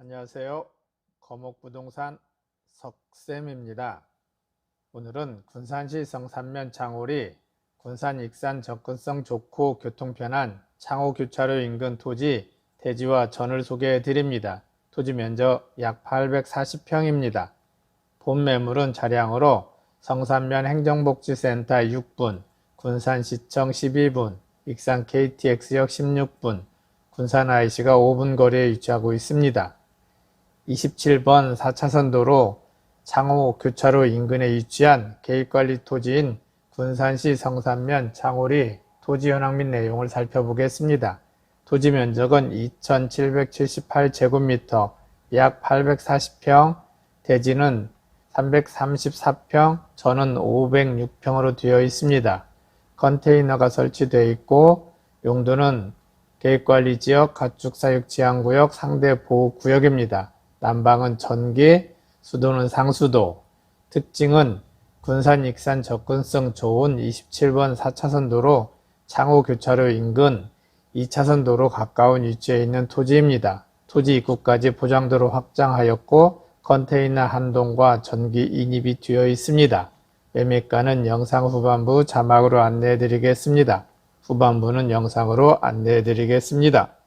안녕하세요. 거목부동산 석쌤입니다. 오늘은 군산시 성산면 창홀이 군산 익산 접근성 좋고 교통 편한 창호 교차로 인근 토지 대지와 전을 소개해 드립니다. 토지 면적 약 840평입니다. 본 매물은 차량으로 성산면 행정복지센터 6분, 군산시청 12분, 익산 KTX역 16분, 군산 IC가 5분 거리에 위치하고 있습니다. 27번 4차선 도로 창호 교차로 인근에 위치한 계획관리 토지인 군산시 성산면 창홀이 토지 현황 및 내용을 살펴보겠습니다. 토지 면적은 2,778제곱미터, 약 840평, 대지는 334평, 전은 506평으로 되어 있습니다. 컨테이너가 설치되어 있고 용도는 계획관리지역 가축사육지향구역 상대 보호구역입니다. 난방은 전기, 수도는 상수도. 특징은 군산 익산 접근성 좋은 27번 4차선 도로 창호 교차로 인근 2차선 도로 가까운 위치에 있는 토지입니다. 토지 입구까지 보장도로 확장하였고 컨테이너 한동과 전기 인입이 되어 있습니다. 매매가는 영상 후반부 자막으로 안내해 드리겠습니다. 후반부는 영상으로 안내해 드리겠습니다.